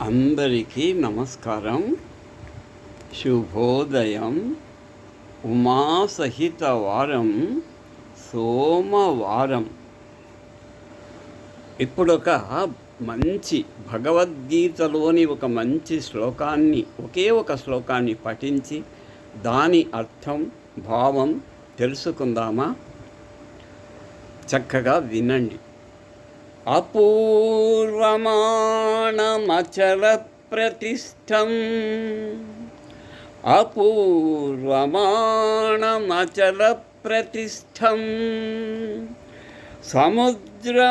అందరికీ నమస్కారం. శుభోదయం. ఉమాసహిత వారం సోమవారం. ఇప్పుడు ఒక మంచి భగవద్గీతలోని ఒక మంచి శ్లోకాన్ని ఒకే ఒక శ్లోకాన్ని పఠించి దాని అర్థం భావం తెలుసుకుందామా? చక్కగా వినండి. అపూర్వమాణమచలప్రతిష్టం అపూర్వమాణమచలప్రతిష్టం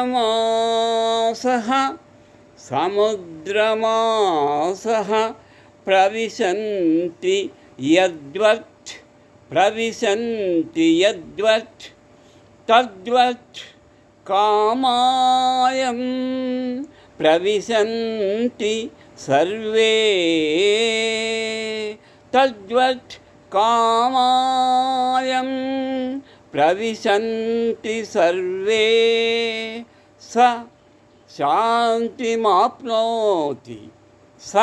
సముద్రమాసః సముద్రమాసః ప్రవిశంతి యద్వత్ ప్రవిశంతి యద్వత్ తద్వత్ కామాయం ప్రవిశంతి సర్వే. తద్వత్ కామాయం ప్రవిశంతి సర్వే. స శాంతిమాప్నోతి. స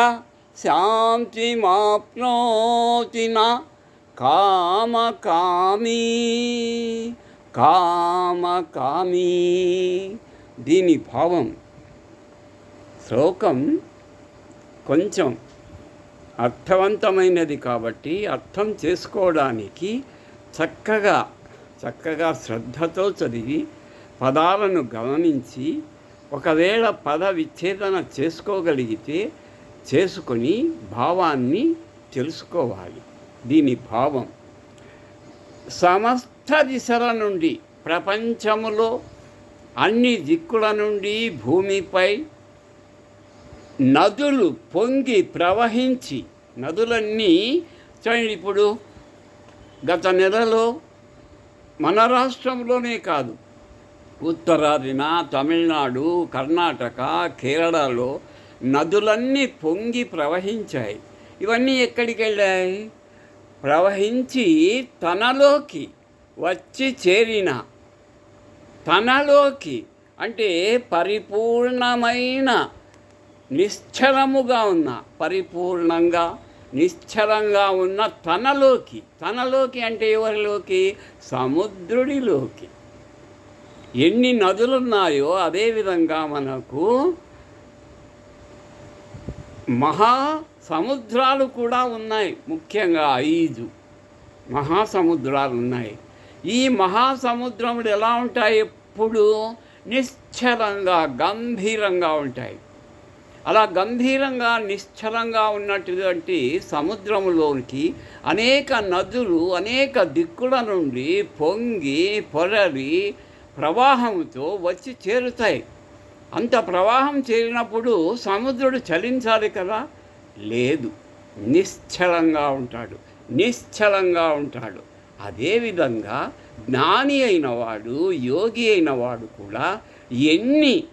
శాంతిమాప్నోతి నా కామకామీ. కామకామీ దీని భావం శ్లోకం కొంచెం అర్థవంతమైనది కాబట్టి అర్థం చేసుకోవడానికి చక్కగా చక్కగా శ్రద్ధతో చదివి పదాలను గమనించి ఒకవేళ పద విచ్ఛేదన చేసుకోగలిగితే చేసుకొని భావాన్ని తెలుసుకోవాలి. దీని భావం సమస్త దిశల నుండి ప్రపంచములో అన్ని దిక్కుల నుండి భూమిపై నదులు పొంగి ప్రవహించి నదులన్నీ చూడండి ఇప్పుడు గత నెలలో మన రాష్ట్రంలోనే కాదు ఉత్తరాదిన తమిళనాడు కర్ణాటక కేరళలో నదులన్నీ పొంగి ప్రవహించాయి. ఇవన్నీ ఎక్కడికి వెళ్ళాయి ప్రవహించి తనలోకి వచ్చి చేరిన తనలోకి అంటే పరిపూర్ణమైన నిశ్చలముగా ఉన్న పరిపూర్ణంగా నిశ్చలంగా ఉన్న తనలోకి తనలోకి అంటే ఎవరిలోకి? సముద్రుడిలోకి. ఎన్ని నదులున్నాయో అదేవిధంగా మనకు మహా సముద్రాలు కూడా ఉన్నాయి. ముఖ్యంగా ఐదు మహాసముద్రాలు ఉన్నాయి. ఈ మహాసముద్రములు ఎలా ఉంటాయి? ఎప్పుడు నిశ్చలంగా గంభీరంగా ఉంటాయి. అలా గంభీరంగా నిశ్చలంగా ఉన్నటువంటి సముద్రములోనికి అనేక నదులు అనేక దిక్కుల నుండి పొంగి పొరలి ప్రవాహంతో వచ్చి చేరుతాయి. అంత ప్రవాహం చేరినప్పుడు సముద్రుడు చలించాలి కదా? లేదు. నిశ్చలంగా ఉంటాడు. నిశ్చలంగా ఉంటాడు. అదేవిధంగా జ్ఞాని అయినవాడు యోగి అయినవాడు కూడా ఎన్ని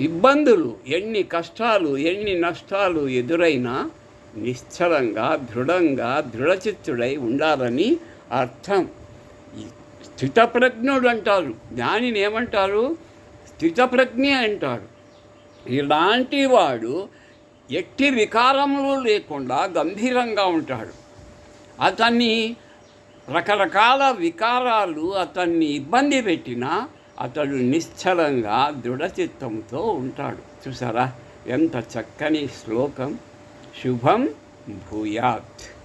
ఇబ్బందులు ఎన్ని కష్టాలు ఎన్ని నష్టాలు ఎదురైనా నిశ్చలంగా దృఢంగా దృఢచిత్తుడై ఉండాలని అర్థం. స్థితప్రజ్ఞుడు అంటారు. జ్ఞానిని ఏమంటారు? స్థితప్రజ్ఞ అంటారు. ఇలాంటి వాడు ఎట్టి వికారములు లేకుండా గంభీరంగా ఉంటాడు. అతన్ని రకరకాల వికారాలు అతన్ని ఇబ్బంది పెట్టినా అతడు నిశ్చలంగా దృఢచిత్తంతో ఉంటాడు. చూసారా? ఎంత చక్కని శ్లోకం. శుభం భూయాత్.